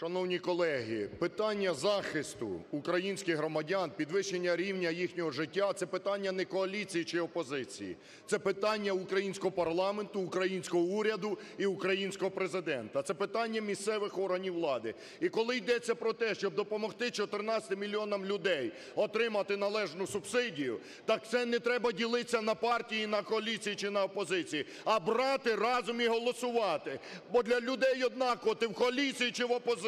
Шановні колеги, питання захисту українських громадян, підвищення рівня їхнього життя – це питання не коаліції чи опозиції, це питання українського парламенту, українського уряду і українського Президента, це питання місцевих органів влади. І коли йдеться про те, щоб допомогти 14 мільйонам людей отримати належну субсидію, так це не треба ділитися на партії, на коаліції чи на опозиції, а брати разом і голосувати. Бо для людей однаково, ти в коаліції чи в опозиції.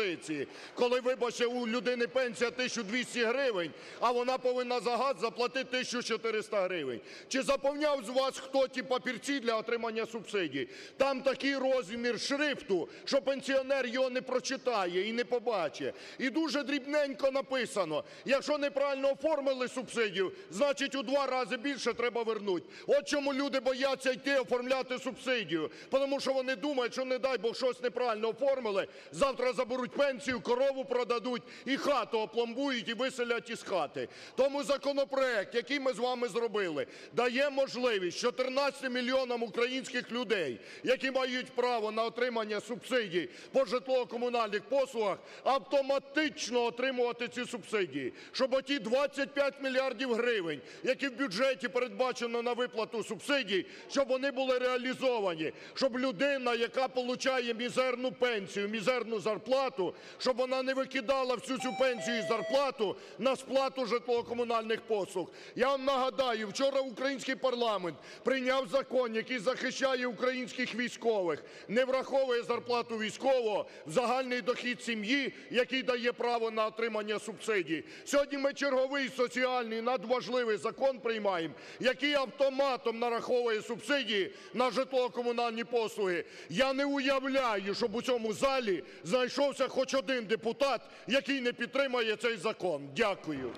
Коли, вибачте, у людини пенсія 1200 гривень, а вона повинна за газ заплатити 1400 гривень. Чи заповняв з вас хто ті папірці для отримання субсидій? Там такий розмір шрифту, що пенсіонер його не прочитає і не побачить. І дуже дрібненько написано: якщо неправильно оформили субсидію, значить у два рази більше треба вернуть. От чому люди бояться йти оформляти субсидію. Тому що вони думають, що, не дай Бог, щось неправильно оформили, завтра заберуть пенсію, корову продадуть і хату опломбують і виселять із хати. Тому законопроект, який ми з вами зробили, дає можливість 14 мільйонам українських людей, які мають право на отримання субсидій по житлово-комунальних послугах, автоматично отримувати ці субсидії. Щоб оті 25 мільярдів гривень, які в бюджеті передбачено на виплату субсидій, щоб вони були реалізовані. Щоб людина, яка получає мізерну пенсію, мізерну зарплату, щоб вона не викидала всю цю пенсію і зарплату на сплату житлово-комунальних послуг. Я вам нагадаю, вчора український парламент прийняв закон, який захищає українських військових, не враховує зарплату військового в загальний дохід сім'ї, який дає право на отримання субсидій. Сьогодні ми черговий соціальний надважливий закон приймаємо, який автоматом нараховує субсидії на житлово-комунальні послуги. Я не уявляю, щоб у цьому залі знайшовся хоч один депутат, який не підтримає цей закон. Дякую.